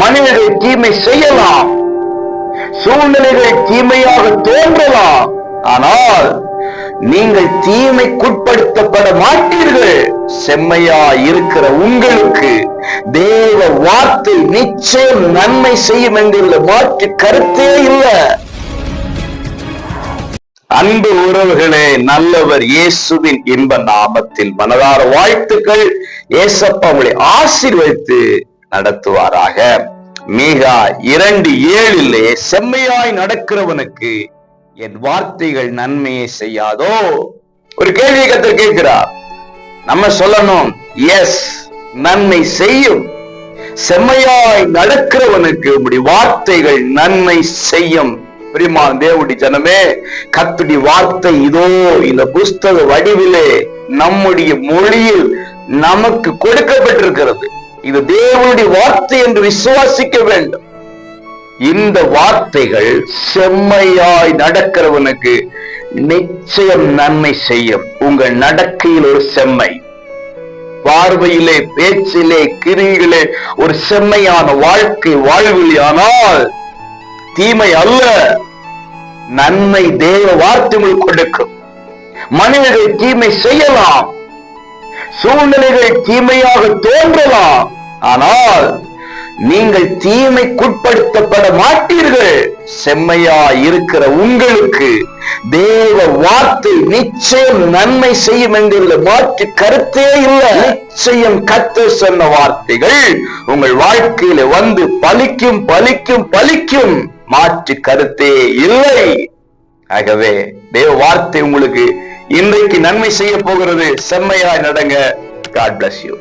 மனிதர்கள் தீமை செய்யலாம். சூழ்நிலைகள் தீமையாக தோன்றலாம். ஆனால் நீங்கள் தீமைக்குட்படுத்தப்பட மாட்டீர்கள். செம்மையா இருக்கிற உங்களுக்கு தேவ வார்த்தை நிச்சயம் நன்மை செய்யும் என்கிற மாற்று கருத்தே இல்லை. அன்பு உறவுகளே நல்லவர் இயேசுவின் இன்ப நாமத்தில் மனதார வாழ்த்துக்கள். ஏசப்பா உங்களை ஆசீர்வதித்து நடத்துவாராக. மீகா இரண்டு ஏழிலே செம்மையாய் நடக்கிறவனுக்கு என் வார்த்தைகள் நன்மையை செய்யாதோ? ஒரு கேள்வி கத்து கேட்கிறார். நம்ம சொல்லணும் எஸ் நன்மை செய்யும். செம்மையாய் நடக்கிறவனுக்கு உடைய வார்த்தைகள் நன்மை செய்யும். பிரிமான் தேவடி ஜனமே கத்துடி வார்த்தை இதோ இந்த புஸ்தக வடிவிலே நம்முடைய மொழியில் நமக்கு கொடுக்கப்பட்டிருக்கிறது. இது தேவனுடைய வார்த்தை என்று விசுவாசிக்க வேண்டும். இந்த வார்த்தைகள் செம்மையாய் நடக்கிறவனுக்கு நிச்சயம் நன்மை செய்யும். உங்கள் நடக்கையில் ஒரு செம்மை. பார்வையிலே பேச்சிலே கிரியிலே ஒரு செம்மையான வாழ்க்கை வாழ்வில் ஆனால் தீமை அல்ல. நன்மை தேவ வார்த்தை கொடுக்கும். மனிதர்கள் தீமை செய்யலாம். சூழ்நிலைகள் தீமையாக தோன்றலாம் ஆனால் நீங்கள் தீமைக்குட்படுத்தப்பட மாட்டீர்கள். செம்மையா இருக்கிற உங்களுக்கு தேவ வார்த்தை நிச்சயம் நன்மை செய்யும் என்கிற மாற்று கருத்தே இல்லை. நிச்சயம் கத்த சொன்ன வார்த்தைகள் உங்கள் வாழ்க்கையில வந்து பலிக்கும் பலிக்கும் பலிக்கும் மாற்று கருத்தே இல்லை. ஆகவே தேவ வார்த்தை உங்களுக்கு இன்றைக்கு நன்மை செய்ய போகிறது செம்மையாய் நடங்க. God bless you